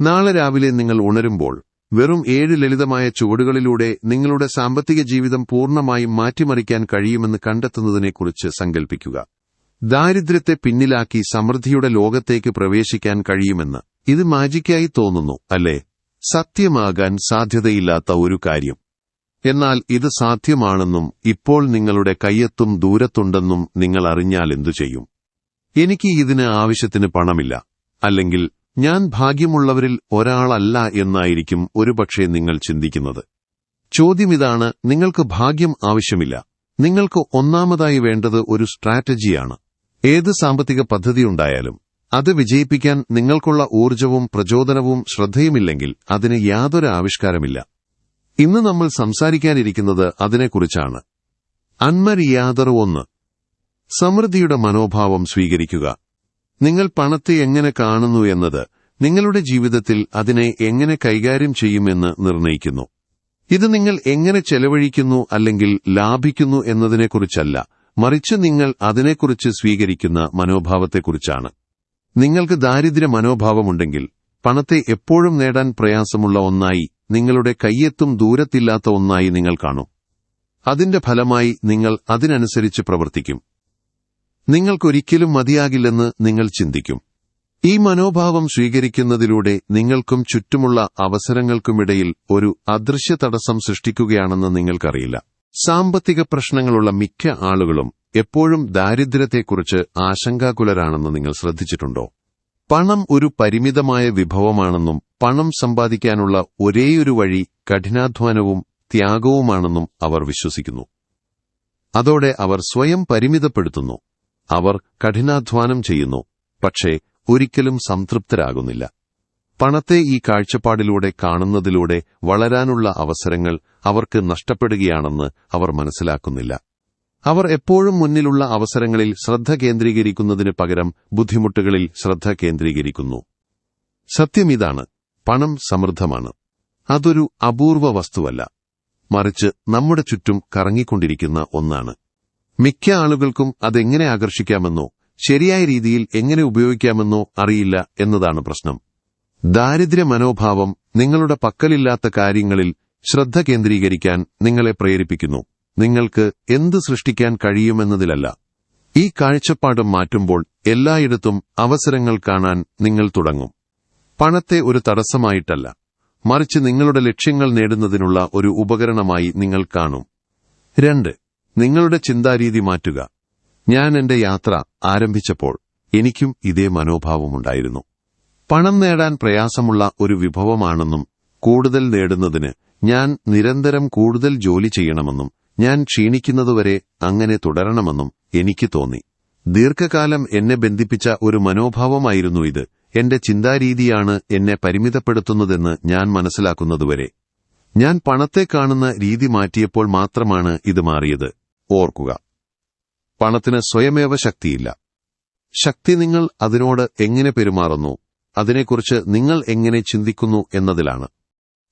നാളെ രാവിലെ നിങ്ങൾ ഉണരുമ്പോൾ വെറും ഏഴ് ലളിതമായ ചുവടുകളിലൂടെ നിങ്ങളുടെ സാമ്പത്തിക ജീവിതം പൂർണമായും മാറ്റിമറിക്കാൻ കഴിയുമെന്ന് കണ്ടെത്തുന്നതിനെക്കുറിച്ച് സങ്കൽപ്പിക്കുക. ദാരിദ്ര്യത്തെ പിന്നിലാക്കി സമൃദ്ധിയുടെ ലോകത്തേക്ക് പ്രവേശിക്കാൻ കഴിയുമെന്ന് ഇത് മാജിക്കായി തോന്നുന്നു അല്ലേ? സത്യമാകാൻ സാധ്യതയില്ലാത്ത ഒരു കാര്യം. എന്നാൽ ഇത് സാധ്യമാണെന്നും ഇപ്പോൾ നിങ്ങളുടെ കയ്യെത്തും ദൂരത്തുണ്ടെന്നും നിങ്ങൾ അറിഞ്ഞാൽ എന്തു ചെയ്യും? എനിക്ക് ഇതിന് ആവശ്യത്തിന് പണമില്ല അല്ലെങ്കിൽ ഞാൻ ഭാഗ്യമുള്ളവരിൽ ഒരാളല്ല എന്നായിരിക്കും ഒരുപക്ഷെ നിങ്ങൾ ചിന്തിക്കുന്നത്. ചോദ്യം ഇതാണ് നിങ്ങൾക്ക് ഭാഗ്യം ആവശ്യമില്ല. നിങ്ങൾക്ക് ഒന്നാമതായി വേണ്ടത് ഒരു സ്ട്രാറ്റജിയാണ്. ഏത് സാമ്പത്തിക പദ്ധതി ഉണ്ടായാലും അത് വിജയിപ്പിക്കാൻ നിങ്ങൾക്കുള്ള ഊർജവും പ്രചോദനവും ശ്രദ്ധയുമില്ലെങ്കിൽ അതിന് യാതൊരു ആവിഷ്കാരമില്ല. ഇന്ന് നമ്മൾ സംസാരിക്കാനിരിക്കുന്നത് അതിനെക്കുറിച്ചാണ്. അന്മരിയാതർ ഒന്ന്. സമൃദ്ധിയുടെ മനോഭാവം സ്വീകരിക്കുക. നിങ്ങൾ പണത്തെ എങ്ങനെ കാണുന്നു എന്നത് നിങ്ങളുടെ ജീവിതത്തിൽ അതിനെ എങ്ങനെ കൈകാര്യം ചെയ്യുമെന്ന് നിർണയിക്കുന്നു ഇത് നിങ്ങൾ എങ്ങനെ ചെലവഴിക്കുന്നു അല്ലെങ്കിൽ ലാഭിക്കുന്നു എന്നതിനെക്കുറിച്ചല്ല മറിച്ച് നിങ്ങൾ അതിനെക്കുറിച്ച് സ്വീകരിക്കുന്ന മനോഭാവത്തെക്കുറിച്ചാണ്. നിങ്ങൾക്ക് ദാരിദ്ര്യ മനോഭാവമുണ്ടെങ്കിൽ പണത്തെ എപ്പോഴും നേടാൻ പ്രയാസമുള്ള ഒന്നായി നിങ്ങളുടെ കയ്യെത്തും ദൂരത്തില്ലാത്ത ഒന്നായി നിങ്ങൾ കാണും. അതിന്റെ ഫലമായി നിങ്ങൾ അതിനനുസരിച്ച് പ്രവർത്തിക്കും. നിങ്ങൾക്കൊരിക്കലും മതിയാകില്ലെന്ന് നിങ്ങൾ ചിന്തിക്കും. ഈ മനോഭാവം സ്വീകരിക്കുന്നതിലൂടെ നിങ്ങൾക്കും ചുറ്റുമുള്ള അവസരങ്ങൾക്കുമിടയിൽ ഒരു അദൃശ്യ തടസ്സം സൃഷ്ടിക്കുകയാണെന്ന് നിങ്ങൾക്കറിയില്ല. സാമ്പത്തിക പ്രശ്നങ്ങളുള്ള മിക്ക ആളുകളും എപ്പോഴും ദാരിദ്ര്യത്തെക്കുറിച്ച് ആശങ്കാകുലരാണെന്ന് നിങ്ങൾ ശ്രദ്ധിച്ചിട്ടുണ്ടോ? പണം ഒരു പരിമിതമായ വിഭവമാണെന്നും പണം സമ്പാദിക്കാനുള്ള ഒരേയൊരു വഴി കഠിനാധ്വാനവും ത്യാഗവുമാണെന്നും അവർ വിശ്വസിക്കുന്നു. അതോടെ അവർ സ്വയം പരിമിതപ്പെടുത്തുന്നു. അവർ കഠിനാധ്വാനം ചെയ്യുന്നു പക്ഷേ ഒരിക്കലും സംതൃപ്തരാകുന്നില്ല. പണത്തെ ഈ കാഴ്ചപ്പാടിലൂടെ കാണുന്നതിലൂടെ വളരാനുള്ള അവസരങ്ങൾ അവർക്ക് നഷ്ടപ്പെടുകയാണെന്ന് അവർ മനസ്സിലാക്കുന്നില്ല. അവർ എപ്പോഴും മുന്നിലുള്ള അവസരങ്ങളിൽ ശ്രദ്ധ കേന്ദ്രീകരിക്കുന്നതിന് പകരം ബുദ്ധിമുട്ടുകളിൽ ശ്രദ്ധ കേന്ദ്രീകരിക്കുന്നു. സത്യം ഇതാണ് പണം സമൃദ്ധമാണ്. അതൊരു അപൂർവ വസ്തുവല്ല. മറിച്ച് നമ്മുടെ ചുറ്റും കറങ്ങിക്കൊണ്ടിരിക്കുന്ന ഒന്നാണ്. മിക്ക ആളുകൾക്കും അതെങ്ങനെ ആകർഷിക്കാമെന്നോ ശരിയായ രീതിയിൽ എങ്ങനെ ഉപയോഗിക്കാമെന്നോ അറിയില്ല എന്നതാണ് പ്രശ്നം. ദാരിദ്ര്യ മനോഭാവം നിങ്ങളുടെ പക്കലില്ലാത്ത കാര്യങ്ങളിൽ ശ്രദ്ധ കേന്ദ്രീകരിക്കാൻ നിങ്ങളെ പ്രേരിപ്പിക്കുന്നു. നിങ്ങൾക്ക് എന്ത് സൃഷ്ടിക്കാൻ കഴിയുമെന്നതിലല്ല. ഈ കാഴ്ചപ്പാട് മാറ്റുമ്പോൾ എല്ലായിടത്തും അവസരങ്ങൾ കാണാൻ നിങ്ങൾ തുടങ്ങും. പണത്തെ ഒരു തടസ്സമായിട്ടല്ല. മറിച്ച് നിങ്ങളുടെ ലക്ഷ്യങ്ങൾ നേടുന്നതിനുള്ള ഒരു ഉപകരണമായി നിങ്ങൾ കാണും. രണ്ട് നിങ്ങളുടെ ചിന്താരീതി മാറ്റുക. ഞാൻ എന്റെ യാത്ര ആരംഭിച്ചപ്പോൾ എനിക്കും ഇതേ മനോഭാവമുണ്ടായിരുന്നു. പണം നേടാൻ പ്രയാസമുള്ള ഒരു വിഭവമാണെന്നും കൂടുതൽ നേടുന്നതിന് ഞാൻ നിരന്തരം കൂടുതൽ ജോലി ചെയ്യണമെന്നും ഞാൻ ക്ഷീണിക്കുന്നതുവരെ അങ്ങനെ തുടരണമെന്നും എനിക്ക് തോന്നി. ദീർഘകാലം എന്നെ ബന്ധിപ്പിച്ച ഒരു മനോഭാവമായിരുന്നു ഇത്. എന്റെ ചിന്താരീതിയാണ് എന്നെ പരിമിതപ്പെടുത്തുന്നതെന്ന് ഞാൻ മനസ്സിലാക്കുന്നതുവരെ. ഞാൻ പണത്തെ കാണുന്ന രീതി മാറ്റിയപ്പോൾ മാത്രമാണ് ഇത് മാറിയത്. ഓർക്കുക. പണത്തിന് സ്വയമേവ ശക്തിയില്ല. ശക്തി നിങ്ങൾ അതിനോട് എങ്ങനെ പെരുമാറുന്നു? അതിനെക്കുറിച്ച് നിങ്ങൾ എങ്ങനെ ചിന്തിക്കുന്നു എന്നതിലാണ്.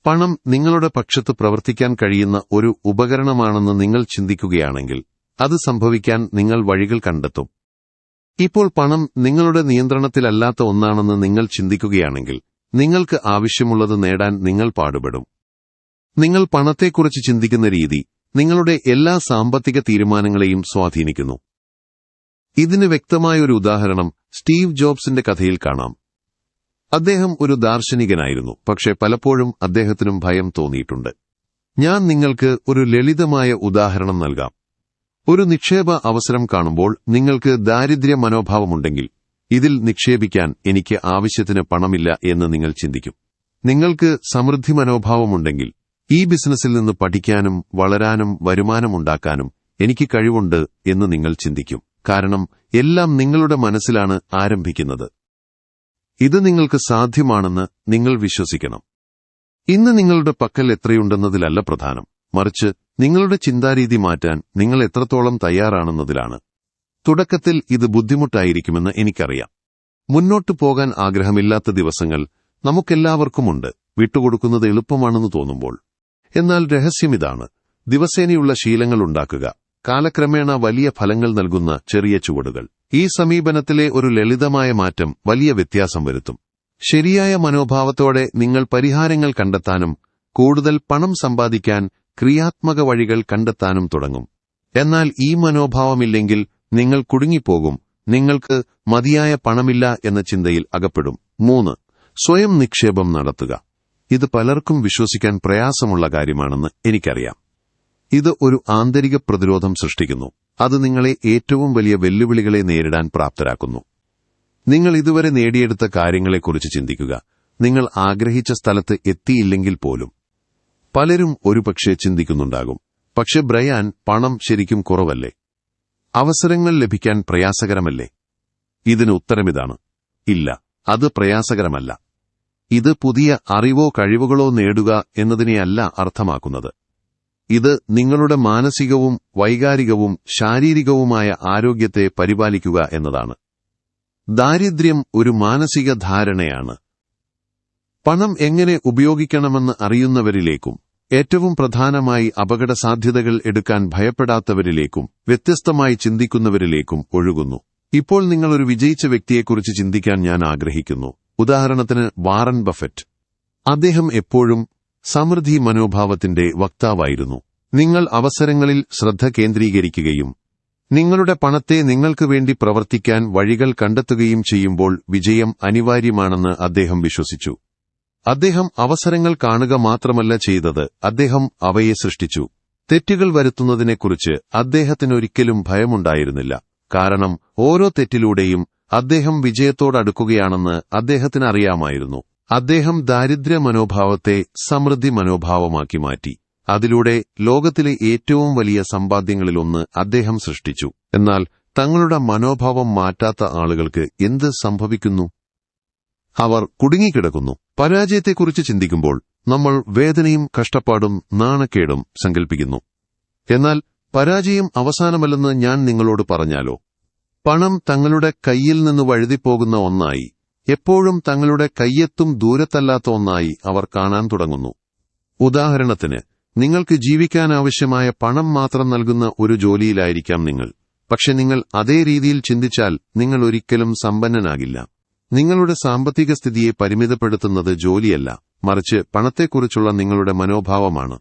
പണം നിങ്ങളുടെ പക്ഷത്ത് പ്രവർത്തിക്കാൻ കഴിയുന്ന ഒരു ഉപകരണമാണെന്ന് നിങ്ങൾ ചിന്തിക്കുകയാണെങ്കിൽ അത് സംഭവിക്കാൻ നിങ്ങൾ വഴികൾ കണ്ടെത്തും. ഇപ്പോൾ പണം നിങ്ങളുടെ നിയന്ത്രണത്തിലല്ലാത്ത ഒന്നാണെന്ന് നിങ്ങൾ ചിന്തിക്കുകയാണെങ്കിൽ നിങ്ങൾക്ക് ആവശ്യമുള്ളത് നേടാൻ നിങ്ങൾ പാടുപെടും. നിങ്ങൾ പണത്തെക്കുറിച്ച് ചിന്തിക്കുന്ന രീതി നിങ്ങളുടെ എല്ലാ സാമ്പത്തിക തീരുമാനങ്ങളെയും സ്വാധീനിക്കുന്നു. ഇതിന് വ്യക്തമായ ഒരു ഉദാഹരണം സ്റ്റീവ് ജോബ്സിന്റെ കഥയിൽ കാണാം. അദ്ദേഹം ഒരു ദാർശനികനായിരുന്നു പക്ഷെ പലപ്പോഴും അദ്ദേഹത്തിനും ഭയം തോന്നിയിട്ടുണ്ട്. ഞാൻ നിങ്ങൾക്ക് ഒരു ലളിതമായ ഉദാഹരണം നൽകാം. ഒരു നിക്ഷേപ അവസരം കാണുമ്പോൾ നിങ്ങൾക്ക് ദാരിദ്ര്യ മനോഭാവമുണ്ടെങ്കിൽ ഇതിൽ നിക്ഷേപിക്കാൻ എനിക്ക് ആവശ്യത്തിന് പണമില്ല എന്ന് നിങ്ങൾ ചിന്തിക്കും. നിങ്ങൾക്ക് സമൃദ്ധി മനോഭാവമുണ്ടെങ്കിൽ ഈ ബിസിനസ്സിൽ നിന്ന് പഠിക്കാനും വളരാനും വരുമാനമുണ്ടാക്കാനും എനിക്ക് കഴിവുണ്ട് എന്ന് നിങ്ങൾ ചിന്തിക്കും. കാരണം എല്ലാം നിങ്ങളുടെ മനസ്സിലാണ് ആരംഭിക്കുന്നത്. ഇത് നിങ്ങൾക്ക് സാധ്യമാണെന്ന് നിങ്ങൾ വിശ്വസിക്കണം. ഇന്ന് നിങ്ങളുടെ പക്കൽ എത്രയുണ്ടെന്നതിലല്ല പ്രധാനം. മറിച്ച് നിങ്ങളുടെ ചിന്താരീതി മാറ്റാൻ നിങ്ങൾ എത്രത്തോളം തയ്യാറാണെന്നതിലാണ്. തുടക്കത്തിൽ ഇത് ബുദ്ധിമുട്ടായിരിക്കുമെന്ന് എനിക്കറിയാം. മുന്നോട്ടു പോകാൻ ആഗ്രഹമില്ലാത്ത ദിവസങ്ങൾ നമുക്കെല്ലാവർക്കുമുണ്ട്. വിട്ടുകൊടുക്കുന്നത് എളുപ്പമാണെന്ന് തോന്നുമ്പോൾ എന്നാൽ രഹസ്യം ഇതാണ് ദിവസേനയുള്ള ശീലങ്ങൾ ഉണ്ടാക്കുക. കാലക്രമേണ വലിയ ഫലങ്ങൾ നൽകുന്ന ചെറിയ ചുവടുകൾ. ഈ സമീപനത്തിലെ ഒരു ലളിതമായ മാറ്റം വലിയ വ്യത്യാസം വരുത്തും. ശരിയായ മനോഭാവത്തോടെ നിങ്ങൾ പരിഹാരങ്ങൾ കണ്ടെത്താനും കൂടുതൽ പണം സമ്പാദിക്കാൻ ക്രിയാത്മക വഴികൾ കണ്ടെത്താനും തുടങ്ങും. എന്നാൽ ഈ മനോഭാവമില്ലെങ്കിൽ നിങ്ങൾ കുടുങ്ങിപ്പോകും. നിങ്ങൾക്ക് മതിയായ പണമില്ല എന്ന ചിന്തയിൽ അകപ്പെടും. മൂന്ന് സ്വയം നിക്ഷേപം നടത്തുക. ഇത് പലർക്കും വിശ്വസിക്കാൻ പ്രയാസമുള്ള കാര്യമാണെന്ന് എനിക്കറിയാം. ഇത് ഒരു ആന്തരിക പ്രതിരോധം സൃഷ്ടിക്കുന്നു. അത് നിങ്ങളെ ഏറ്റവും വലിയ വെല്ലുവിളികളെ നേരിടാൻ പ്രാപ്തരാക്കുന്നു. നിങ്ങൾ ഇതുവരെ നേടിയെടുത്ത കാര്യങ്ങളെക്കുറിച്ച് ചിന്തിക്കുക. നിങ്ങൾ ആഗ്രഹിച്ച സ്ഥലത്ത് എത്തിയില്ലെങ്കിൽ പോലും. പലരും ഒരുപക്ഷെ ചിന്തിക്കുന്നുണ്ടാകും. പക്ഷെ ബ്രയാൻ പണം ശരിക്കും കുറവല്ലേ? അവസരങ്ങൾ ലഭിക്കാൻ പ്രയാസകരമല്ലേ? ഇതിന് ഉത്തരമിതാണ്. ഇല്ല അത് പ്രയാസകരമല്ല. ഇത് പുതിയ അറിവോ കഴിവുകളോ നേടുക എന്നതിനെയല്ല അർത്ഥമാക്കുന്നത്. ഇത് നിങ്ങളുടെ മാനസികവും വൈകാരികവും ശാരീരികവുമായ ആരോഗ്യത്തെ പരിപാലിക്കുക എന്നതാണ്. ദാരിദ്ര്യം ഒരു മാനസിക ധാരണയാണ്. പണം എങ്ങനെ ഉപയോഗിക്കണമെന്ന് അറിയുന്നവരിലേക്കും ഏറ്റവും പ്രധാനമായി അപകട സാധ്യതകൾ എടുക്കാൻ ഭയപ്പെടാത്തവരിലേക്കും വ്യത്യസ്തമായി ചിന്തിക്കുന്നവരിലേക്കും ഒഴുകുന്നു. ഇപ്പോൾ നിങ്ങളൊരു വിജയിച്ച വ്യക്തിയെക്കുറിച്ച് ചിന്തിക്കാൻ ഞാൻ ആഗ്രഹിക്കുന്നു. ഉദാഹരണത്തിന് വാറൻ ബഫറ്റ്. അദ്ദേഹം എപ്പോഴും സമൃദ്ധി മനോഭാവത്തിന്റെ വക്താവായിരുന്നു. നിങ്ങൾ അവസരങ്ങളിൽ ശ്രദ്ധ കേന്ദ്രീകരിക്കുകയും നിങ്ങളുടെ പണത്തെ നിങ്ങൾക്ക് വേണ്ടി പ്രവർത്തിക്കാൻ വഴികൾ കണ്ടെത്തുകയും ചെയ്യുമ്പോൾ വിജയം അനിവാര്യമാണെന്ന് അദ്ദേഹം വിശ്വസിച്ചു. അദ്ദേഹം അവസരങ്ങൾ കാണുക മാത്രമല്ല ചെയ്തത് അദ്ദേഹം അവയെ സൃഷ്ടിച്ചു. തെറ്റുകൾ വരുത്തുന്നതിനെക്കുറിച്ച് അദ്ദേഹത്തിനൊരിക്കലും ഭയമുണ്ടായിരുന്നില്ല. കാരണം ഓരോ തെറ്റിലൂടെയും അദ്ദേഹം വിജയത്തോടടുക്കുകയാണെന്ന് അദ്ദേഹത്തിന് അറിയാമായിരുന്നു അദ്ദേഹം ദാരിദ്ര്യ മനോഭാവത്തെ സമൃദ്ധി മനോഭാവമാക്കി മാറ്റി. അതിലൂടെ ലോകത്തിലെ ഏറ്റവും വലിയ സമ്പാദ്യങ്ങളിലൊന്ന് അദ്ദേഹം സൃഷ്ടിച്ചു. എന്നാൽ തങ്ങളുടെ മനോഭാവം മാറ്റാത്ത ആളുകൾക്ക് എന്ത് സംഭവിക്കുന്നു? അവർ കുടുങ്ങിക്കിടക്കുന്നു. പരാജയത്തെക്കുറിച്ച് ചിന്തിക്കുമ്പോൾ നമ്മൾ വേദനയും കഷ്ടപ്പാടും നാണക്കേടും സങ്കൽപ്പിക്കുന്നു. എന്നാൽ പരാജയം അവസാനമല്ലെന്ന് ഞാൻ നിങ്ങളോട് പറഞ്ഞാലോ? പണം തങ്ങളുടെ കയ്യിൽ നിന്ന് വഴുതിപ്പോകുന്ന ഒന്നായി എപ്പോഴും തങ്ങളുടെ കയ്യെത്തും ദൂരത്തല്ലാത്ത ഒന്നായി അവർ കാണാൻ തുടങ്ങുന്നു. ഉദാഹരണത്തിന് നിങ്ങൾക്ക് ജീവിക്കാൻ ആവശ്യമായ പണം മാത്രം നൽകുന്ന ഒരു ജോലിയിലായിരിക്കാം നിങ്ങൾ പക്ഷെ നിങ്ങൾ അതേ രീതിയിൽ ചിന്തിച്ചാൽ നിങ്ങൾ ഒരിക്കലും സമ്പന്നനാകില്ല. നിങ്ങളുടെ സാമ്പത്തിക സ്ഥിതിയെ പരിമിതപ്പെടുത്തുന്നത് ജോലിയല്ല മറിച്ച് പണത്തെക്കുറിച്ചുള്ള നിങ്ങളുടെ മനോഭാവമാണ്.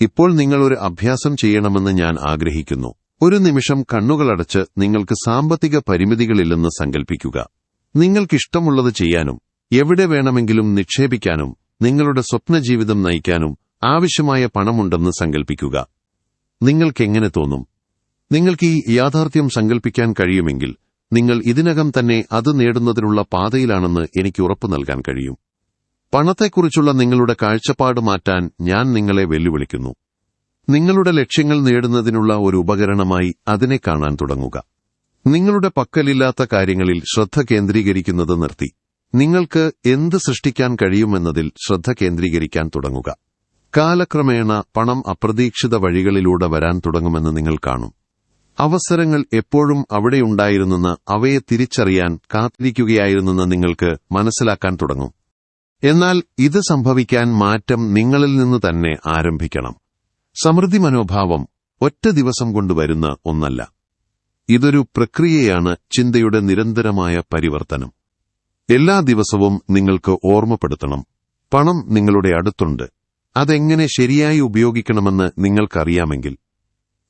ഇപ്പോൾ നിങ്ങൾ അഭ്യാസം ചെയ്യണമെന്ന് ഞാൻ ആഗ്രഹിക്കുന്നു. ഒരു നിമിഷം കണ്ണുകളടച്ച് നിങ്ങൾക്ക് സാമ്പത്തിക പരിമിതികളില്ലെന്ന് സങ്കൽപ്പിക്കുക. നിങ്ങൾക്കിഷ്ടമുള്ളത് ചെയ്യാനും എവിടെ വേണമെങ്കിലും നിക്ഷേപിക്കാനും നിങ്ങളുടെ സ്വപ്നജീവിതം നയിക്കാനും ആവശ്യമായ പണമുണ്ടെന്ന് സങ്കൽപ്പിക്കുക. നിങ്ങൾക്കെങ്ങനെ തോന്നും? നിങ്ങൾക്ക് ഈ യാഥാർത്ഥ്യം സങ്കൽപ്പിക്കാൻ കഴിയുമെങ്കിൽ നിങ്ങൾ ഇതിനകം തന്നെ അത് നേടുന്നതിനുള്ള പാതയിലാണെന്ന് എനിക്ക് ഉറപ്പു നൽകാൻ കഴിയും. പണത്തെക്കുറിച്ചുള്ള നിങ്ങളുടെ കാഴ്ചപ്പാട് മാറ്റാൻ ഞാൻ നിങ്ങളെ വെല്ലുവിളിക്കുന്നു. നിങ്ങളുടെ ലക്ഷ്യങ്ങൾ നേടുന്നതിനുള്ള ഒരു ഉപകരണമായി അതിനെ കാണാൻ തുടങ്ങുക. നിങ്ങളുടെ പക്കലില്ലാത്ത കാര്യങ്ങളിൽ ശ്രദ്ധ കേന്ദ്രീകരിക്കുന്നത് നിർത്തി. നിങ്ങൾക്ക് എന്ത് സൃഷ്ടിക്കാൻ കഴിയുമെന്നതിൽ ശ്രദ്ധ കേന്ദ്രീകരിക്കാൻ തുടങ്ങുക. കാലക്രമേണ പണം അപ്രതീക്ഷിത വഴികളിലൂടെ വരാൻ തുടങ്ങുമെന്ന് നിങ്ങൾ കാണും. അവസരങ്ങൾ എപ്പോഴും അവിടെയുണ്ടായിരുന്നെന്ന് അവയെ തിരിച്ചറിയാൻ കാത്തിരിക്കുകയായിരുന്നെന്ന് നിങ്ങൾക്ക് മനസ്സിലാക്കാൻ തുടങ്ങും. എന്നാൽ ഇത് സംഭവിക്കാൻ മാറ്റം നിങ്ങളിൽ നിന്ന് തന്നെ ആരംഭിക്കണം. സമൃദ്ധി മനോഭാവം ഒറ്റ ദിവസം കൊണ്ട് വരുന്ന ഒന്നല്ല. ഇതൊരു പ്രക്രിയയാണ് ചിന്തയുടെ നിരന്തരമായ പരിവർത്തനം. എല്ലാ ദിവസവും നിങ്ങൾക്ക് ഓർമ്മപ്പെടുത്തണം. പണം നിങ്ങളുടെ അടുത്തുണ്ട്. അതെങ്ങനെ ശരിയായി ഉപയോഗിക്കണമെന്ന് നിങ്ങൾക്കറിയാമെങ്കിൽ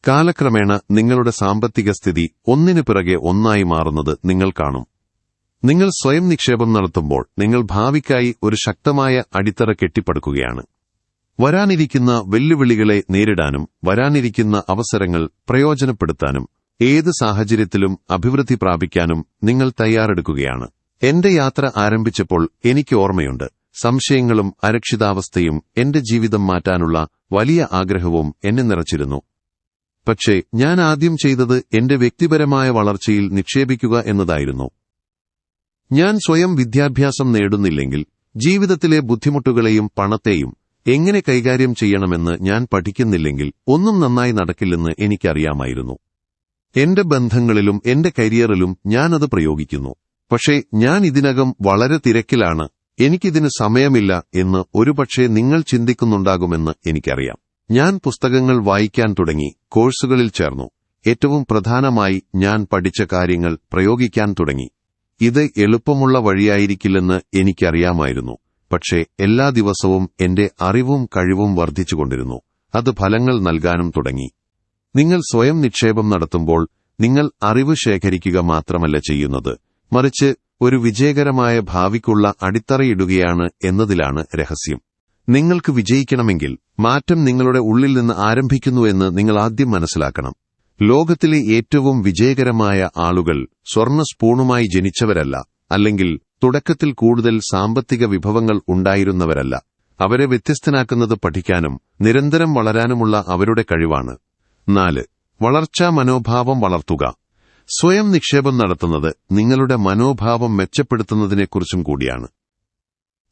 കാലക്രമേണ നിങ്ങളുടെ സാമ്പത്തിക സ്ഥിതി ഒന്നിനു പിറകെ ഒന്നായി മാറുന്നത് നിങ്ങൾ കാണും. നിങ്ങൾ സ്വയം നിക്ഷേപം നടത്തുമ്പോൾ നിങ്ങൾ ഭാവിക്കായി ഒരു ശക്തമായ അടിത്തറ കെട്ടിപ്പടുക്കുകയാണ്. വരാനിരിക്കുന്ന വെല്ലുവിളികളെ നേരിടാനും വരാനിരിക്കുന്ന അവസരങ്ങൾ പ്രയോജനപ്പെടുത്താനും ഏത് സാഹചര്യത്തിലും അഭിവൃദ്ധി പ്രാപിക്കാനും നിങ്ങൾ തയ്യാറെടുക്കുകയാണ്. എന്റെ യാത്ര ആരംഭിച്ചപ്പോൾ എനിക്ക് ഓർമ്മയുണ്ട്. സംശയങ്ങളും അരക്ഷിതാവസ്ഥയും എന്റെ ജീവിതം മാറ്റാനുള്ള വലിയ ആഗ്രഹവും എന്നെ നിറച്ചിരുന്നു. പക്ഷേ ഞാൻ ആദ്യം ചെയ്തത് എന്റെ വ്യക്തിപരമായ വളർച്ചയിൽ നിക്ഷേപിക്കുക എന്നതായിരുന്നു. ഞാൻ സ്വയം വിദ്യാഭ്യാസം നേടുന്നില്ലെങ്കിൽ ജീവിതത്തിലെ ബുദ്ധിമുട്ടുകളെയും പണത്തെയും എങ്ങനെ കൈകാര്യം ചെയ്യണമെന്ന് ഞാൻ പഠിക്കുന്നില്ലെങ്കിൽ ഒന്നും നന്നായി നടക്കില്ലെന്ന് എനിക്കറിയാമായിരുന്നു. എന്റെ ബന്ധങ്ങളിലും എന്റെ കരിയറിലും ഞാനത് പ്രയോഗിക്കുന്നു. പക്ഷേ ഞാൻ ഇതിനകം വളരെ തിരക്കിലാണ് എനിക്കിതിന് സമയമില്ല എന്ന് ഒരുപക്ഷെ നിങ്ങൾ ചിന്തിക്കുന്നുണ്ടാകുമെന്ന് എനിക്കറിയാം. ഞാൻ പുസ്തകങ്ങൾ വായിക്കാൻ തുടങ്ങി കോഴ്സുകളിൽ ചേർന്നു. ഏറ്റവും പ്രധാനമായി ഞാൻ പഠിച്ച കാര്യങ്ങൾ പ്രയോഗിക്കാൻ തുടങ്ങി. ഇത് എളുപ്പമുള്ള വഴിയായിരിക്കില്ലെന്ന് എനിക്കറിയാമായിരുന്നു. പക്ഷേ എല്ലാ ദിവസവും എന്റെ അറിവും കഴിവും വർദ്ധിച്ചുകൊണ്ടിരുന്നു. അത് ഫലങ്ങൾ നൽകാനും തുടങ്ങി. നിങ്ങൾ സ്വയം നിക്ഷേപം നടത്തുമ്പോൾ നിങ്ങൾ അറിവ് ശേഖരിക്കുക മാത്രമല്ല ചെയ്യുന്നത്. മറിച്ച് ഒരു വിജയകരമായ ഭാവിക്കുള്ള അടിത്തറയിടുകയാണ് എന്നതിലാണ് രഹസ്യം. നിങ്ങൾക്ക് വിജയിക്കണമെങ്കിൽ മാറ്റം നിങ്ങളുടെ ഉള്ളിൽ നിന്ന് ആരംഭിക്കുന്നുവെന്ന് നിങ്ങൾ ആദ്യം മനസ്സിലാക്കണം. ലോകത്തിലെ ഏറ്റവും വിജയകരമായ ആളുകൾ സ്വർണ സ്പൂണുമായി ജനിച്ചവരല്ല അല്ലെങ്കിൽ തുടക്കത്തിൽ കൂടുതൽ സാമ്പത്തിക വിഭവങ്ങൾ ഉണ്ടായിരുന്നവരല്ല. അവരെ വ്യത്യസ്തനാക്കുന്നത് പഠിക്കാനും നിരന്തരം വളരാനുമുള്ള അവരുടെ കഴിവാണ്. നാല്. വളർച്ചാ മനോഭാവം വളർത്തുക. സ്വയം നിക്ഷേപം നടത്തുന്നത് നിങ്ങളുടെ മനോഭാവം മെച്ചപ്പെടുത്തുന്നതിനെക്കുറിച്ചും കൂടിയാണ്.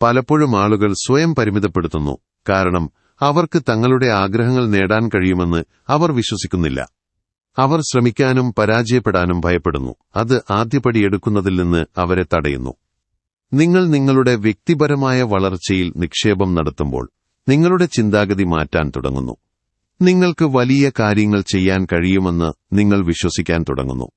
പലപ്പോഴും ആളുകൾ സ്വയം പരിമിതപ്പെടുത്തുന്നു കാരണം അവർക്ക് തങ്ങളുടെ ആഗ്രഹങ്ങൾ നേടാൻ കഴിയുമെന്ന് അവർ വിശ്വസിക്കുന്നില്ല. അവർ ശ്രമിക്കാനും പരാജയപ്പെടാനും ഭയപ്പെടുന്നു. അത് ആദ്യപടിയെടുക്കുന്നതിൽ നിന്ന് അവരെ തടയുന്നു. നിങ്ങൾ നിങ്ങളുടെ വ്യക്തിപരമായ വളർച്ചയിൽ നിക്ഷേപം നടത്തുമ്പോൾ നിങ്ങളുടെ ചിന്താഗതി മാറ്റാൻ തുടങ്ങുന്നു. നിങ്ങൾക്ക് വലിയ കാര്യങ്ങൾ ചെയ്യാൻ കഴിയുമെന്ന് നിങ്ങൾ വിശ്വസിക്കാൻ തുടങ്ങുന്നു.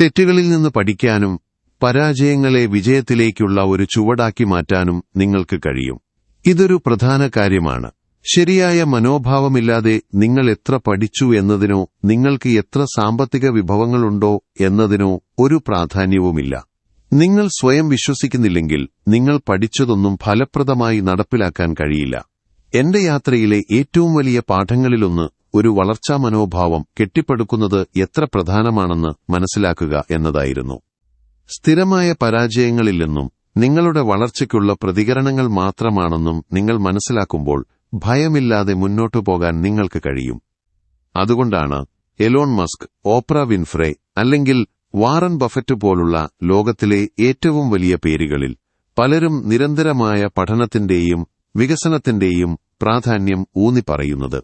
തെറ്റുകളിൽ നിന്ന് പഠിക്കാനും പരാജയങ്ങളെ വിജയത്തിലേക്കുള്ള ഒരു ചുവടാക്കി മാറ്റാനും നിങ്ങൾക്ക് കഴിയും. ഇതൊരു പ്രധാന കാര്യമാണ്. ശരിയായ മനോഭാവമില്ലാതെ നിങ്ങൾ എത്ര പഠിച്ചു എന്നതിനോ നിങ്ങൾക്ക് എത്ര സാമ്പത്തിക വിഭവങ്ങളുണ്ടോ എന്നതിനോ ഒരു പ്രാധാന്യവുമില്ല. നിങ്ങൾ സ്വയം വിശ്വസിക്കുന്നില്ലെങ്കിൽ നിങ്ങൾ പഠിച്ചതൊന്നും ഫലപ്രദമായി നടപ്പിലാക്കാൻ കഴിയില്ല. എന്റെ യാത്രയിലെ ഏറ്റവും വലിയ പാഠങ്ങളിലൊന്ന് ഒരു വളർച്ചാ മനോഭാവം കെട്ടിപ്പടുക്കുന്നത് എത്ര പ്രധാനമാണെന്ന് മനസ്സിലാക്കുക എന്നതായിരുന്നു. സ്ഥിരമായ പരാജയങ്ങളിൽ നിന്നും നിങ്ങളുടെ വളർച്ചയ്ക്കുള്ള പ്രതികരണങ്ങൾ മാത്രമാണെന്നും നിങ്ങൾ മനസ്സിലാക്കുമ്പോൾ ഭയമില്ലാതെ മുന്നോട്ടു പോകാൻ നിങ്ങൾക്ക് കഴിയും. അതുകൊണ്ടാണ് എലോൺ മസ്ക് ഓപ്ര വിൻഫ്രെ അല്ലെങ്കിൽ വാറൻ ബഫറ്റ് പോലുള്ള ലോകത്തിലെ ഏറ്റവും വലിയ പേരുകളിൽ പലരും നിരന്തരമായ പഠനത്തിന്റെയും വികസനത്തിന്റെയും പ്രാധാന്യം ഊന്നിപ്പറയുന്നത്.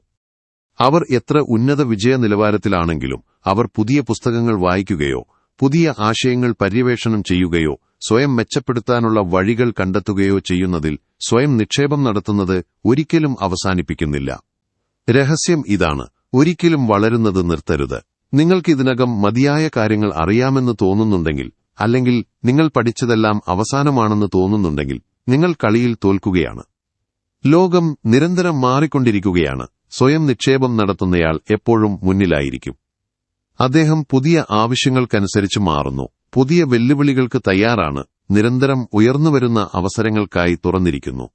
അവർ എത്ര ഉന്നത വിജയ നിലവാരത്തിലാണെങ്കിലും അവർ പുതിയ പുസ്തകങ്ങൾ വായിക്കുകയോ പുതിയ ആശയങ്ങൾ പര്യവേഷണം ചെയ്യുകയോ സ്വയം മെച്ചപ്പെടുത്താനുള്ള വഴികൾ കണ്ടെത്തുകയോ ചെയ്യുന്നതിൽ സ്വയം നിക്ഷേപം നടത്തുന്നത് ഒരിക്കലും അവസാനിപ്പിക്കുന്നില്ല. രഹസ്യം ഇതാണ്. ഒരിക്കലും വളരുന്നത് നിർത്തരുത്. നിങ്ങൾക്ക് ഇതിനകം മതിയായ കാര്യങ്ങൾ അറിയാമെന്ന് തോന്നുന്നുണ്ടെങ്കിൽ അല്ലെങ്കിൽ നിങ്ങൾ പഠിച്ചതെല്ലാം അവസാനമാണെന്ന് തോന്നുന്നുണ്ടെങ്കിൽ നിങ്ങൾ കളിയിൽ തോൽക്കുകയാണ്. ലോകം നിരന്തരം മാറിക്കൊണ്ടിരിക്കുകയാണ്. സ്വയം നിക്ഷേപം നടത്തുന്നയാൾ എപ്പോഴും മുന്നിലായിരിക്കും. അദ്ദേഹം പുതിയ ആവശ്യങ്ങൾക്കനുസരിച്ച് മാറുന്നു. പുതിയ വെല്ലുവിളികൾക്ക് തയ്യാറാണ്. നിരന്തരം ഉയർന്നുവരുന്ന അവസരങ്ങൾക്കായി തുറന്നിരിക്കുന്നു.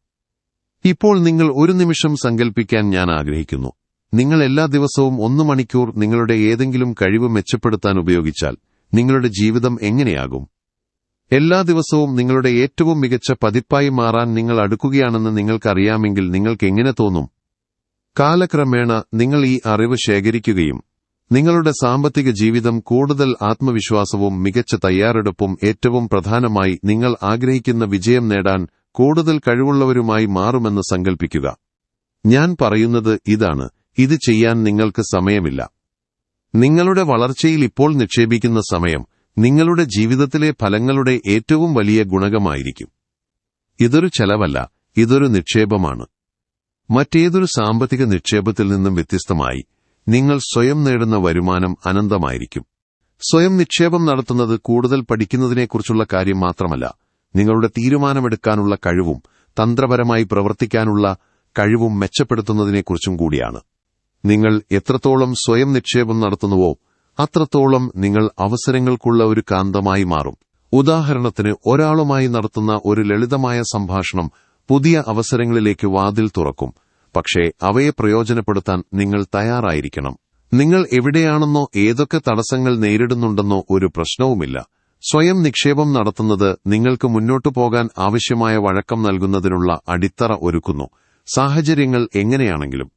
ഇപ്പോൾ നിങ്ങൾ ഒരു നിമിഷം സങ്കൽപ്പിക്കാൻ ഞാൻ ആഗ്രഹിക്കുന്നു. നിങ്ങൾ എല്ലാ ദിവസവും ഒന്ന് മണിക്കൂർ നിങ്ങളുടെ ഏതെങ്കിലും കഴിവ് മെച്ചപ്പെടുത്താൻ ഉപയോഗിച്ചാൽ നിങ്ങളുടെ ജീവിതം എങ്ങനെയാകും? എല്ലാ ദിവസവും നിങ്ങളുടെ ഏറ്റവും മികച്ച പതിപ്പായി മാറാൻ നിങ്ങൾ അടുക്കുകയാണെന്ന് നിങ്ങൾക്കറിയാമെങ്കിൽ നിങ്ങൾക്ക് എങ്ങനെ തോന്നും? കാലക്രമേണ നിങ്ങൾ ഈ അറിവ് ശേഖരിക്കുകയും നിങ്ങളുടെ സാമ്പത്തിക ജീവിതം കൂടുതൽ ആത്മവിശ്വാസവും മികച്ച തയ്യാറെടുപ്പും ഏറ്റവും പ്രധാനമായി നിങ്ങൾ ആഗ്രഹിക്കുന്ന വിജയം നേടാൻ കൂടുതൽ കഴിവുള്ളവരുമായി മാറുമെന്ന് സങ്കൽപ്പിക്കുക. ഞാൻ പറയുന്നത് ഇതാണ്. ഇത് ചെയ്യാൻ നിങ്ങൾക്ക് സമയമില്ല. നിങ്ങളുടെ വളർച്ചയിൽ ഇപ്പോൾ നിക്ഷേപിക്കുന്ന സമയം നിങ്ങളുടെ ജീവിതത്തിലെ ഫലങ്ങളുടെ ഏറ്റവും വലിയ ഗുണകമായിരിക്കും. ഇതൊരു ചെലവല്ല ഇതൊരു നിക്ഷേപമാണ്. മറ്റേതൊരു സാമ്പത്തിക നിക്ഷേപത്തിൽ നിന്നും വ്യത്യസ്തമായി നിങ്ങൾ സ്വയം നേടുന്ന വരുമാനം അനന്തമായിരിക്കും. സ്വയം നിക്ഷേപം നടത്തുന്നത് കൂടുതൽ പഠിക്കുന്നതിനെക്കുറിച്ചുള്ള കാര്യം മാത്രമല്ല നിങ്ങളുടെ തീരുമാനമെടുക്കാനുള്ള കഴിവും തന്ത്രപരമായി പ്രവർത്തിക്കാനുള്ള കഴിവും മെച്ചപ്പെടുത്തുന്നതിനെക്കുറിച്ചും കൂടിയാണ്. നിങ്ങൾ എത്രത്തോളം സ്വയം നിക്ഷേപം നടത്തുന്നുവോ അത്രത്തോളം നിങ്ങൾ അവസരങ്ങൾക്കുള്ള ഒരു കാന്തമായി മാറും. ഉദാഹരണത്തിന് ഒരാളുമായി നടത്തുന്ന ഒരു ലളിതമായ സംഭാഷണം പുതിയ അവസരങ്ങളിലേക്ക് വാതിൽ തുറക്കും. പക്ഷേ അവയെ പ്രയോജനപ്പെടുത്താൻ നിങ്ങൾ തയ്യാറായിരിക്കണം. നിങ്ങൾ എവിടെയാണെന്നോ ഏതൊക്കെ തടസ്സങ്ങൾ നേരിടുന്നുണ്ടെന്നോ ഒരു പ്രശ്നവുമില്ല. സ്വയം നിക്ഷേപം നടത്തുന്നത് നിങ്ങൾക്ക് മുന്നോട്ടു പോകാൻ ആവശ്യമായ വഴക്കം നൽകുന്നതിനുള്ള അടിത്തറ ഒരുക്കുന്നു. സാഹചര്യങ്ങൾ എങ്ങനെയാണെങ്കിലും.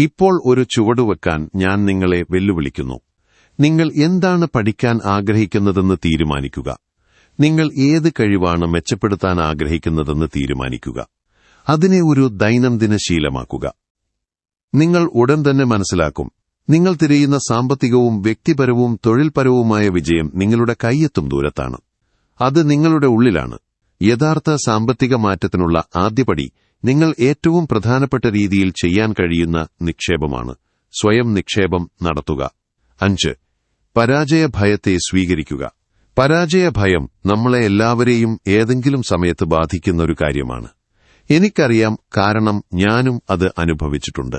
ഇപ്പോൾ ഒരു ചുവടുവെക്കാൻ ഞാൻ നിങ്ങളെ വെല്ലുവിളിക്കുന്നു. നിങ്ങൾ എന്താണ് പഠിക്കാൻ ആഗ്രഹിക്കുന്നതെന്ന് തീരുമാനിക്കുക. നിങ്ങൾ ഏത് കഴിവാണ് മെച്ചപ്പെടുത്താൻ ആഗ്രഹിക്കുന്നതെന്ന് തീരുമാനിക്കുക. അതിനെ ഒരു ദൈനംദിന ശീലമാക്കുക. നിങ്ങൾ ഉടൻ തന്നെ മനസ്സിലാക്കും നിങ്ങൾ തിരയുന്ന സാമ്പത്തികവും വ്യക്തിപരവും തൊഴിൽപരവുമായ വിജയം നിങ്ങളുടെ കൈയെത്തും ദൂരത്താണ്. അത് നിങ്ങളുടെ ഉള്ളിലാണ്. യഥാർത്ഥ സാമ്പത്തിക മാറ്റത്തിനുള്ള ആദ്യപടി നിങ്ങൾ ഏറ്റവും പ്രധാനപ്പെട്ട രീതിയിൽ ചെയ്യാൻ കഴിയുന്ന നിക്ഷേപമാണ്. സ്വയം നിക്ഷേപം നടത്തുക. അഞ്ച് പരാജയ ഭയത്തെ സ്വീകരിക്കുക. പരാജയ ഭയം നമ്മളെ എല്ലാവരെയും ഏതെങ്കിലും സമയത്ത് ബാധിക്കുന്ന ഒരു കാര്യമാണ്. എനിക്കറിയാം കാരണം ഞാനും അത് അനുഭവിച്ചിട്ടുണ്ട്.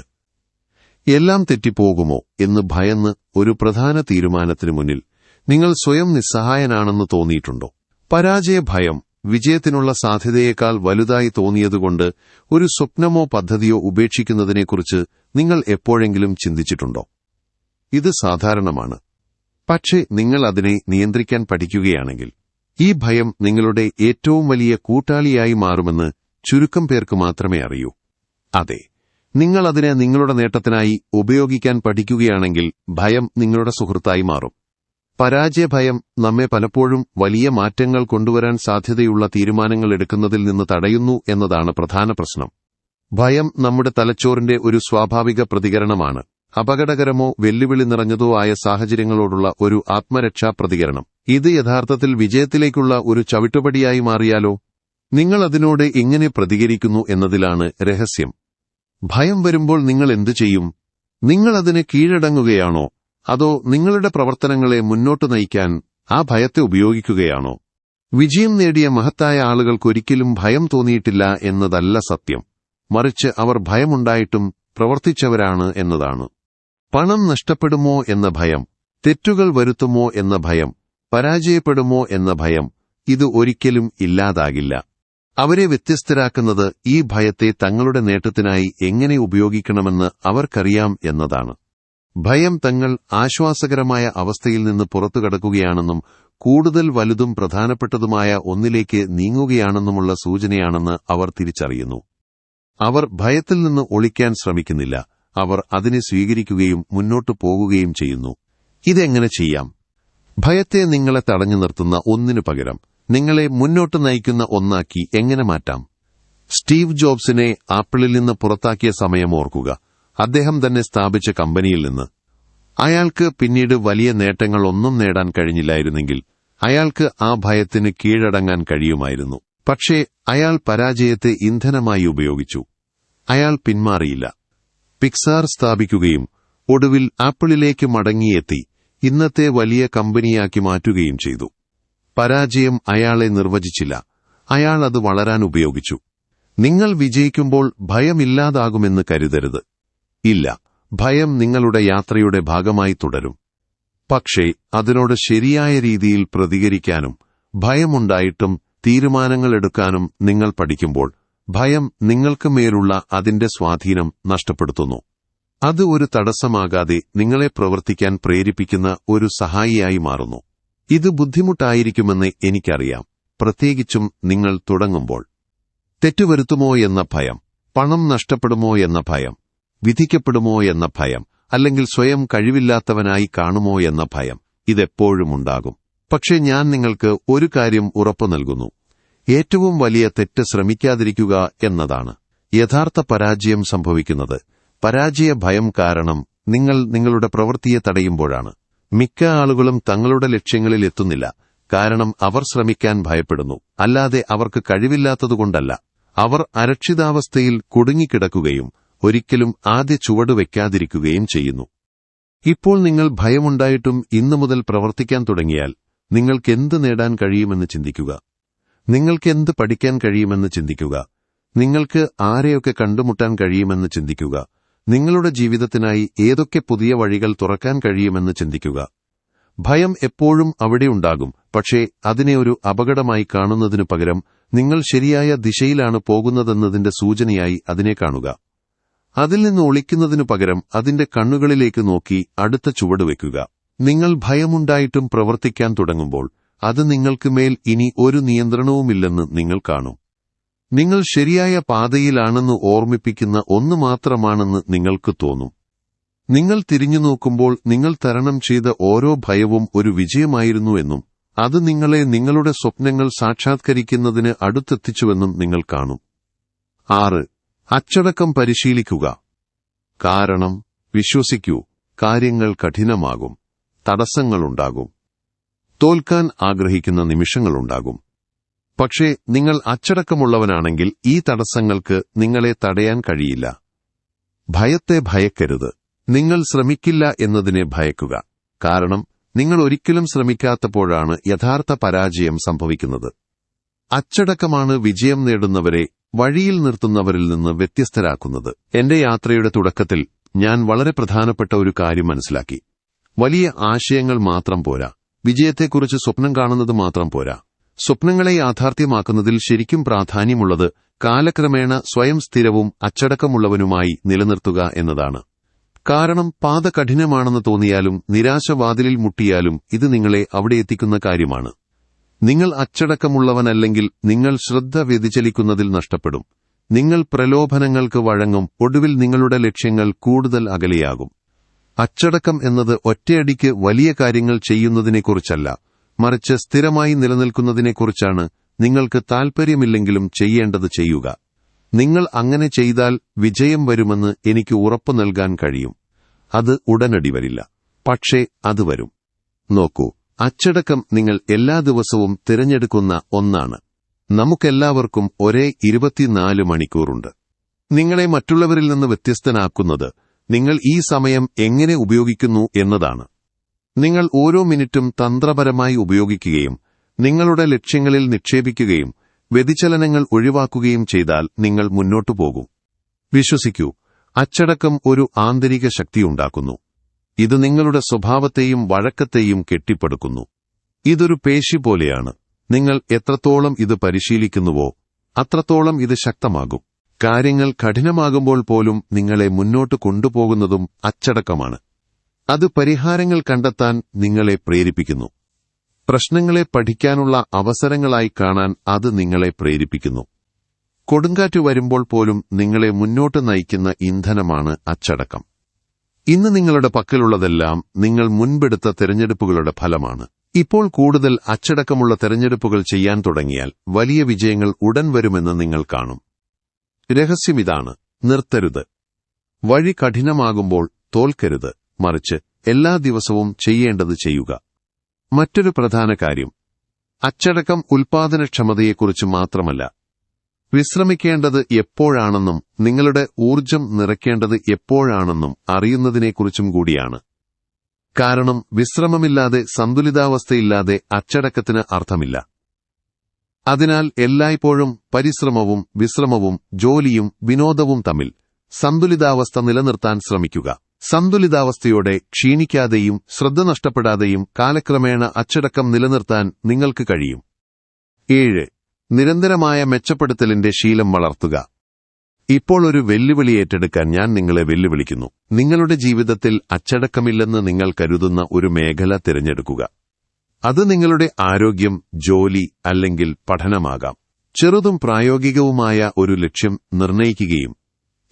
എല്ലാം തെറ്റിപ്പോകുമോ എന്ന് ഭയന്ന് ഒരു പ്രധാന തീരുമാനത്തിനു മുന്നിൽ നിങ്ങൾ സ്വയം നിസ്സഹായനാണെന്ന് തോന്നിയിട്ടുണ്ടോ? പരാജയ ഭയം വിജയത്തിനുള്ള സാധ്യതയേക്കാൾ വലുതായി തോന്നിയതുകൊണ്ട് ഒരു സ്വപ്നമോ പദ്ധതിയോ ഉപേക്ഷിക്കുന്നതിനെക്കുറിച്ച് നിങ്ങൾ എപ്പോഴെങ്കിലും ചിന്തിച്ചിട്ടുണ്ടോ? ഇത് സാധാരണമാണ്. പക്ഷേ നിങ്ങൾ അതിനെ നിയന്ത്രിക്കാൻ പഠിക്കുകയാണെങ്കിൽ ഈ ഭയം നിങ്ങളുടെ ഏറ്റവും വലിയ കൂട്ടാളിയായി മാറുമെന്ന് ചുരുക്കം പേർക്ക് മാത്രമേ അറിയൂ. അതെ നിങ്ങൾ അതിനെ നിങ്ങളുടെ നേട്ടത്തിനായി ഉപയോഗിക്കാൻ പഠിക്കുകയാണെങ്കിൽ ഭയം നിങ്ങളുടെ സുഹൃത്തായി മാറും. പരാജയ ഭയം നമ്മെ പലപ്പോഴും വലിയ മാറ്റങ്ങൾ കൊണ്ടുവരാൻ സാധ്യതയുള്ള തീരുമാനങ്ങൾ എടുക്കുന്നതിൽ നിന്ന് തടയുന്നു എന്നതാണ് പ്രധാന പ്രശ്നം. ഭയം നമ്മുടെ തലച്ചോറിന്റെ ഒരു സ്വാഭാവിക പ്രതികരണമാണ്. അപകടകരമോ വെല്ലുവിളി നിറഞ്ഞതോ ആയ സാഹചര്യങ്ങളോടുള്ള ഒരു ആത്മരക്ഷാ പ്രതികരണം. ഇത് യഥാർത്ഥത്തിൽ വിജയത്തിലേക്കുള്ള ഒരു ചവിട്ടുപടിയായി മാറിയാലോ? നിങ്ങൾ അതിനോട് എങ്ങനെ പ്രതികരിക്കുന്നു എന്നതിലാണ് രഹസ്യം. ഭയം വരുമ്പോൾ നിങ്ങൾ എന്തു ചെയ്യും? നിങ്ങൾ അതിന് കീഴടങ്ങുകയാണോ? അതോ നിങ്ങളുടെ പ്രവർത്തനങ്ങളെ മുന്നോട്ട് നയിക്കാൻ ആ ഭയത്തെ ഉപയോഗിക്കുകയാണോ? വിജയം നേടിയ മഹത്തായ ആളുകൾക്കൊരിക്കലും ഭയം തോന്നിയിട്ടില്ല എന്നതല്ല സത്യം. മറിച്ച് അവർ ഭയമുണ്ടായിട്ടും പ്രവർത്തിച്ചവരാണ് എന്നതാണ്. പണം നഷ്ടപ്പെടുമോ എന്ന ഭയം തെറ്റുകൾ വരുത്തുമോ എന്ന ഭയം പരാജയപ്പെടുമോ എന്ന ഭയം ഇത് ഒരിക്കലും ഇല്ലാതാകില്ല. അവരെ വ്യത്യസ്തരാക്കുന്നത് ഈ ഭയത്തെ തങ്ങളുടെ നേട്ടത്തിനായി എങ്ങനെ ഉപയോഗിക്കണമെന്ന് അവർക്കറിയാം എന്നതാണ്. ഭയം തങ്ങൾ ആശ്വാസകരമായ അവസ്ഥയിൽ നിന്ന് പുറത്തുകടക്കുകയാണെന്നും കൂടുതൽ വലുതും പ്രധാനപ്പെട്ടതുമായ ഒന്നിലേക്ക് നീങ്ങുകയാണെന്നുമുള്ള സൂചനയാണെന്ന് അവർ തിരിച്ചറിയുന്നു. അവർ ഭയത്തിൽ നിന്ന് ഒളിക്കാൻ ശ്രമിക്കുന്നില്ല. അവർ അതിനെ സ്വീകരിക്കുകയും മുന്നോട്ടു പോകുകയും ചെയ്യുന്നു. ഇതെങ്ങനെ ചെയ്യാം? ഭയത്തെ നിങ്ങളെ തടഞ്ഞു നിർത്തുന്ന ഒന്നിനു പകരം നിങ്ങളെ മുന്നോട്ട് നയിക്കുന്ന ഒന്നാക്കി എങ്ങനെ മാറ്റാം? സ്റ്റീവ് ജോബ്സിനെ ആപ്പിളിൽ നിന്ന് പുറത്താക്കിയ സമയം ഓർക്കുക. അദ്ദേഹം തന്നെ സ്ഥാപിച്ച കമ്പനിയിൽ നിന്ന്. അയാൾക്ക് പിന്നീട് വലിയ നേട്ടങ്ങൾ ഒന്നും നേടാൻ കഴിഞ്ഞില്ലായിരുന്നെങ്കിൽ അയാൾക്ക് ആ ഭയത്തിന് കീഴടങ്ങാൻ കഴിയുമായിരുന്നു. പക്ഷേ അയാൾ പരാജയത്തെ ഇന്ധനമായി ഉപയോഗിച്ചു. അയാൾ പിന്മാറിയില്ല. പിക്സാർ സ്ഥാപിക്കുകയും ഒടുവിൽ ആപ്പിളിലേക്ക് മടങ്ങിയെത്തി ഇന്നത്തെ വലിയ കമ്പനിയാക്കി മാറ്റുകയും ചെയ്തു. പരാജയം അയാളെ നിർവചിച്ചില്ല. അയാൾ അത് വളരാൻ ഉപയോഗിച്ചു. നിങ്ങൾ വിജയിക്കുമ്പോൾ ഭയമില്ലാതാകുമെന്ന് കരുതരുത്. ഇല്ല. ഭയം നിങ്ങളുടെ യാത്രയുടെ ഭാഗമായി തുടരും. പക്ഷേ അതിനോട് ശരിയായ രീതിയിൽ പ്രതികരിക്കാനും ഭയമുണ്ടായിട്ടും തീരുമാനങ്ങൾ എടുക്കാനും നിങ്ങൾ പഠിക്കുമ്പോൾ ഭയം നിങ്ങൾക്ക് മേലുള്ള അതിന്റെ സ്വാധീനം നഷ്ടപ്പെടുത്തുന്നു. അത് ഒരു തടസ്സമാകാതെ നിങ്ങളെ പ്രവർത്തിക്കാൻ പ്രേരിപ്പിക്കുന്ന ഒരു സഹായിയായി മാറുന്നു. ഇത് ബുദ്ധിമുട്ടായിരിക്കുമെന്ന് എനിക്കറിയാം. പ്രത്യേകിച്ചും നിങ്ങൾ തുടങ്ങുമ്പോൾ. തെറ്റുവരുത്തുമോ എന്ന ഭയം പണം നഷ്ടപ്പെടുമോ എന്ന ഭയം. വിധിക്കപ്പെടുമോ എന്ന ഭയം അല്ലെങ്കിൽ സ്വയം കഴിവില്ലാത്തവനായി കാണുമോ എന്ന ഭയം ഇതെപ്പോഴും ഉണ്ടാകും. പക്ഷേ ഞാൻ നിങ്ങൾക്ക് ഒരു കാര്യം ഉറപ്പു നൽകുന്നു. ഏറ്റവും വലിയ തെറ്റ് ശ്രമിക്കാതിരിക്കുക എന്നതാണ്. യഥാർത്ഥ പരാജയം സംഭവിക്കുന്നത്. പരാജയ ഭയം കാരണം നിങ്ങൾ നിങ്ങളുടെ പ്രവൃത്തിയെ തടയുമ്പോഴാണ്. മിക്ക ആളുകളും തങ്ങളുടെ ലക്ഷ്യങ്ങളിൽ എത്തുന്നില്ല. കാരണം അവർ ശ്രമിക്കാൻ ഭയപ്പെടുന്നു. അല്ലാതെ അവർക്ക് കഴിവില്ലാത്തതുകൊണ്ടല്ല. അവർ അരക്ഷിതാവസ്ഥയിൽ കുടുങ്ങിക്കിടക്കുകയും ഒരിക്കലും ആദ്യ ചുവട് വയ്ക്കാതിരിക്കുകയും ചെയ്യുന്നു. ഇപ്പോൾ നിങ്ങൾ ഭയമുണ്ടായിട്ടും ഇന്നു മുതൽ പ്രവർത്തിക്കാൻ തുടങ്ങിയാൽ നിങ്ങൾക്കെന്ത് നേടാൻ കഴിയുമെന്ന് ചിന്തിക്കുക. നിങ്ങൾക്കെന്ത് പഠിക്കാൻ കഴിയുമെന്ന് ചിന്തിക്കുക. നിങ്ങൾക്ക് ആരെയൊക്കെ കണ്ടുമുട്ടാൻ കഴിയുമെന്ന് ചിന്തിക്കുക. നിങ്ങളുടെ ജീവിതത്തിനായി ഏതൊക്കെ പുതിയ വഴികൾ തുറക്കാൻ കഴിയുമെന്ന് ചിന്തിക്കുക. ഭയം എപ്പോഴും അവിടെയുണ്ടാകും പക്ഷേ അതിനെ ഒരു അപകടമായി കാണുന്നതിനു പകരം നിങ്ങൾ ശരിയായ ദിശയിലാണ് പോകുന്നതെന്നതിന്റെ സൂചനയായി അതിനെ കാണുക. അതിൽ നിന്ന് ഒളിക്കുന്നതിനു പകരം അതിന്റെ കണ്ണുകളിലേക്ക് നോക്കി അടുത്ത ചുവട് വയ്ക്കുക. നിങ്ങൾ ഭയമുണ്ടായിട്ടും പ്രവർത്തിക്കാൻ തുടങ്ങുമ്പോൾ അത് നിങ്ങൾക്ക് മേൽ ഇനി ഒരു നിയന്ത്രണവുമില്ലെന്ന് നിങ്ങൾ കാണും. നിങ്ങൾ ശരിയായ പാതയിലാണെന്ന് ഓർമ്മിപ്പിക്കുന്ന ഒന്ന് മാത്രമാണെന്ന് നിങ്ങൾക്ക് തോന്നും. നിങ്ങൾ തിരിഞ്ഞു നോക്കുമ്പോൾ നിങ്ങൾ തരണം ചെയ്ത ഓരോ ഭയവും ഒരു വിജയമായിരുന്നുവെന്നും അത് നിങ്ങളെ നിങ്ങളുടെ സ്വപ്നങ്ങൾ സാക്ഷാത്കരിക്കുന്നതിന് അടുത്തെത്തിച്ചുവെന്നും നിങ്ങൾ കാണും. ആറ്. അച്ചടക്കം പരിശീലിക്കുക. കാരണം വിശ്വസിക്കൂ കാര്യങ്ങൾ കഠിനമാകും തടസ്സങ്ങളുണ്ടാകും. തോൽക്കാൻ ആഗ്രഹിക്കുന്ന നിമിഷങ്ങളുണ്ടാകും. പക്ഷേ നിങ്ങൾ അച്ചടക്കമുള്ളവനാണെങ്കിൽ ഈ തടസ്സങ്ങൾക്ക് നിങ്ങളെ തടയാൻ കഴിയില്ല. ഭയത്തെ ഭയക്കരുത്. നിങ്ങൾ ശ്രമിക്കില്ല എന്നതിനെ ഭയക്കുക. കാരണം നിങ്ങൾ ഒരിക്കലും ശ്രമിക്കാത്തപ്പോഴാണ് യഥാർത്ഥ പരാജയം സംഭവിക്കുന്നത്. അച്ചടക്കമാണ് വിജയം നേടുന്നവരെ വഴിയിൽ നിർത്തുന്നവരിൽ നിന്ന് വ്യത്യസ്തരാക്കുന്നത്. എന്റെ യാത്രയുടെ തുടക്കത്തിൽ ഞാൻ വളരെ പ്രധാനപ്പെട്ട ഒരു കാര്യം മനസ്സിലാക്കി. വലിയ ആശയങ്ങൾ മാത്രം പോരാ. വിജയത്തെക്കുറിച്ച് സ്വപ്നം കാണുന്നത് മാത്രം പോരാ. സ്വപ്നങ്ങളെ യാഥാർത്ഥ്യമാക്കുന്നതിൽ ശരിക്കും പ്രാധാന്യമുള്ളത് കാലക്രമേണ സ്വയം സ്ഥിരവും അച്ചടക്കമുള്ളവനുമായി നിലനിർത്തുക എന്നതാണ്. കാരണം പാത കഠിനമാണെന്ന് തോന്നിയാലും നിരാശവാതിലിൽ മുട്ടിയാലും ഇത് നിങ്ങളെ അവിടെ എത്തിക്കുന്ന കാര്യമാണ്. നിങ്ങൾ അച്ചടക്കമുള്ളവനല്ലെങ്കിൽ നിങ്ങൾ ശ്രദ്ധ വ്യതിചലിക്കുന്നതിൽ നഷ്ടപ്പെടും. നിങ്ങൾ പ്രലോഭനങ്ങൾക്ക് വഴങ്ങും ഒടുവിൽ നിങ്ങളുടെ ലക്ഷ്യങ്ങൾ കൂടുതൽ അകലെയാകും. അച്ചടക്കം എന്നത് ഒറ്റയടിക്ക് വലിയ കാര്യങ്ങൾ ചെയ്യുന്നതിനെക്കുറിച്ചല്ല മറിച്ച് സ്ഥിരമായി നിലനിൽക്കുന്നതിനെക്കുറിച്ചാണ് നിങ്ങൾക്ക് താൽപ്പര്യമില്ലെങ്കിലും ചെയ്യേണ്ടത് ചെയ്യുക. നിങ്ങൾ അങ്ങനെ ചെയ്താൽ വിജയം വരുമെന്ന് എനിക്ക് ഉറപ്പു നൽകാൻ കഴിയും. അത് ഉടനടി വരില്ല. പക്ഷേ അത് വരും. നോക്കൂ അച്ചടക്കം നിങ്ങൾ എല്ലാ ദിവസവും തിരഞ്ഞെടുക്കുന്ന ഒന്നാണ്. നമുക്കെല്ലാവർക്കും ഒരേ ഇരുപത്തിനാല് മണിക്കൂറുണ്ട്. നിങ്ങളെ മറ്റുള്ളവരിൽ നിന്ന് വ്യത്യസ്തനാക്കുന്നത് നിങ്ങൾ ഈ സമയം എങ്ങനെ ഉപയോഗിക്കുന്നു എന്നതാണ്. നിങ്ങൾ ഓരോ മിനിറ്റും തന്ത്രപരമായി ഉപയോഗിക്കുകയും നിങ്ങളുടെ ലക്ഷ്യങ്ങളിൽ നിക്ഷേപിക്കുകയും വ്യതിചലനങ്ങൾ ഒഴിവാക്കുകയും ചെയ്താൽ നിങ്ങൾ മുന്നോട്ടു പോകും. വിശ്വസിക്കൂ അച്ചടക്കം ഒരു ആന്തരിക ശക്തിയുണ്ടാക്കുന്നു. ഇത് നിങ്ങളുടെ സ്വഭാവത്തെയും വഴക്കത്തെയും കെട്ടിപ്പടുക്കുന്നു. ഇതൊരു പേശി പോലെയാണ്. നിങ്ങൾ എത്രത്തോളം ഇത് പരിശീലിക്കുന്നുവോ അത്രത്തോളം ഇത് ശക്തമാകും. കാര്യങ്ങൾ കഠിനമാകുമ്പോൾ പോലും നിങ്ങളെ മുന്നോട്ട് കൊണ്ടുപോകുന്നതും അച്ചടക്കമാണ്. അത് പരിഹാരങ്ങൾ കണ്ടെത്താൻ നിങ്ങളെ പ്രേരിപ്പിക്കുന്നു. പ്രശ്നങ്ങളെ പഠിക്കാനുള്ള അവസരങ്ങളായി കാണാൻ അത് നിങ്ങളെ പ്രേരിപ്പിക്കുന്നു. കൊടുങ്കാറ്റ് വരുമ്പോൾ പോലും നിങ്ങളെ മുന്നോട്ട് നയിക്കുന്ന ഇന്ധനമാണ് അച്ചടക്കം. ഇന്ന് നിങ്ങളുടെ പക്കലുള്ളതെല്ലാം നിങ്ങൾ മുൻപെടുത്ത തെരഞ്ഞെടുപ്പുകളുടെ ഫലമാണ്. ഇപ്പോൾ കൂടുതൽ അച്ചടക്കമുള്ള തെരഞ്ഞെടുപ്പുകൾ ചെയ്യാൻ തുടങ്ങിയാൽ വലിയ വിജയങ്ങൾ ഉടൻ വരുമെന്ന് നിങ്ങൾ കാണും. രഹസ്യം ഇതാണ് നിർത്തരുത്. വഴി കഠിനമാകുമ്പോൾ തോൽക്കരുത് മറിച്ച് എല്ലാ ദിവസവും ചെയ്യേണ്ടത് ചെയ്യുക. മറ്റൊരു പ്രധാന കാര്യം അച്ചടക്കം ഉൽപാദനക്ഷമതയെക്കുറിച്ച് മാത്രമല്ല വിശ്രമിക്കേണ്ടത് എപ്പോഴാണെന്നും നിങ്ങളുടെ ഊർജം നിറയ്ക്കേണ്ടത് എപ്പോഴാണെന്നും അറിയുന്നതിനെക്കുറിച്ചും കൂടിയാണ്. കാരണം വിശ്രമമില്ലാതെ സന്തുലിതാവസ്ഥയില്ലാതെ അച്ചടക്കത്തിന് അർത്ഥമില്ല. അതിനാൽ എല്ലായ്പ്പോഴും പരിശ്രമവും വിശ്രമവും ജോലിയും വിനോദവും തമ്മിൽ സന്തുലിതാവസ്ഥ നിലനിർത്താൻ ശ്രമിക്കുക. സന്തുലിതാവസ്ഥയോടെ ക്ഷീണിക്കാതെയും ശ്രദ്ധ നഷ്ടപ്പെടാതെയും കാലക്രമേണ അച്ചടക്കം നിലനിർത്താൻ നിങ്ങൾക്ക് കഴിയും. ഏഴ് നിരന്തരമായ മെച്ചപ്പെടുത്തലിന്റെ ശീലം വളർത്തുക. ഇപ്പോൾ ഒരു വെല്ലുവിളി ഏറ്റെടുക്കാൻ ഞാൻ നിങ്ങളെ വെല്ലുവിളിക്കുന്നു. നിങ്ങളുടെ ജീവിതത്തിൽ അച്ചടക്കമില്ലെന്ന് നിങ്ങൾ കരുതുന്ന ഒരു മേഖല തിരഞ്ഞെടുക്കുക. അത് നിങ്ങളുടെ ആരോഗ്യം ജോലി അല്ലെങ്കിൽ പഠനമാകാം. ചെറുതും പ്രായോഗികവുമായ ഒരു ലക്ഷ്യം നിർണയിക്കുകയും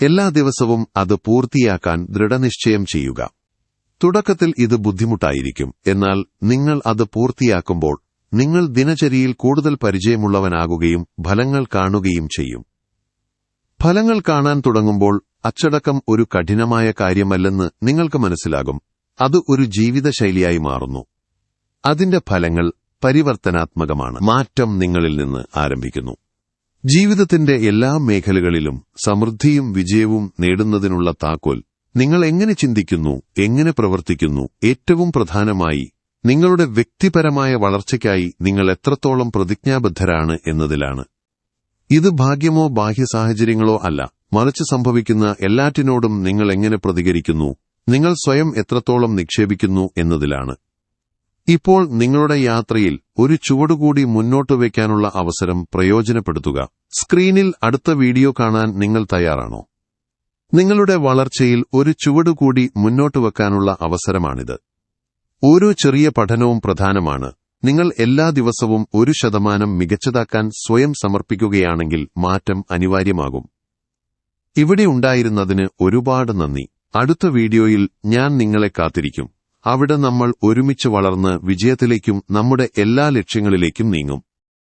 എല്ലാ ദിവസവും അത് പൂർത്തിയാക്കാൻ ദൃഢനിശ്ചയം ചെയ്യുക. തുടക്കത്തിൽ ഇത് ബുദ്ധിമുട്ടായിരിക്കും എന്നാൽ നിങ്ങൾ അത് പൂർത്തിയാക്കുമ്പോൾ നിങ്ങൾ ദിനചര്യയിൽ കൂടുതൽ പരിചയമുള്ളവനാകുകയും ഫലങ്ങൾ കാണുകയും ചെയ്യും. ഫലങ്ങൾ കാണാൻ തുടങ്ങുമ്പോൾ അച്ചടക്കം ഒരു കഠിനമായ കാര്യമല്ലെന്ന് നിങ്ങൾക്ക് മനസ്സിലാകും. അത് ഒരു ജീവിതശൈലിയായി മാറുന്നു. അതിന്റെ ഫലങ്ങൾ പരിവർത്തനാത്മകമാണ്. മാറ്റം നിങ്ങളിൽ നിന്ന് ആരംഭിക്കുന്നു. ജീവിതത്തിന്റെ എല്ലാ മേഖലകളിലും സമൃദ്ധിയും വിജയവും നേടുന്നതിനുള്ള താക്കോൽ നിങ്ങൾ എങ്ങനെ ചിന്തിക്കുന്നു എങ്ങനെ പ്രവർത്തിക്കുന്നു ഏറ്റവും പ്രധാനമായി നിങ്ങളുടെ വ്യക്തിപരമായ വളർച്ചയ്ക്കായി നിങ്ങൾ എത്രത്തോളം പ്രതിജ്ഞാബദ്ധരാണ് എന്നതിലാണ്. ഇത് ഭാഗ്യമോ ബാഹ്യ സാഹചര്യങ്ങളോ അല്ല. മറിച്ച് സംഭവിക്കുന്ന എല്ലാറ്റിനോടും നിങ്ങൾ എങ്ങനെ പ്രതികരിക്കുന്നു? നിങ്ങൾ സ്വയം എത്രത്തോളം നിക്ഷേപിക്കുന്നു എന്നതിലാണ്. ഇപ്പോൾ നിങ്ങളുടെ യാത്രയിൽ ഒരു ചുവടുകൂടി മുന്നോട്ട് വയ്ക്കാനുള്ള അവസരം പ്രയോജനപ്പെടുത്തുക. സ്ക്രീനിൽ അടുത്ത വീഡിയോ കാണാൻ നിങ്ങൾ തയ്യാറാണോ? നിങ്ങളുടെ വളർച്ചയിൽ ഒരു ചുവടുകൂടി മുന്നോട്ട് വെക്കാനുള്ള അവസരമാണിത്. ഓരോ ചെറിയ പഠനവും പ്രധാനമാണ്. നിങ്ങൾ എല്ലാ ദിവസവും ഒരു ശതമാനം മികച്ചതാക്കാൻ സ്വയം സമർപ്പിക്കുകയാണെങ്കിൽ മാറ്റം അനിവാര്യമാകും. ഇവിടെ ഉണ്ടായിരുന്നതിന് ഒരുപാട് നന്ദി. അടുത്ത വീഡിയോയിൽ ഞാൻ നിങ്ങളെ കാത്തിരിക്കും. അവിടെ നമ്മൾ ഒരുമിച്ച് വളർന്ന് വിജയത്തിലേക്കും നമ്മുടെ എല്ലാ ലക്ഷ്യങ്ങളിലേക്കും നീങ്ങും.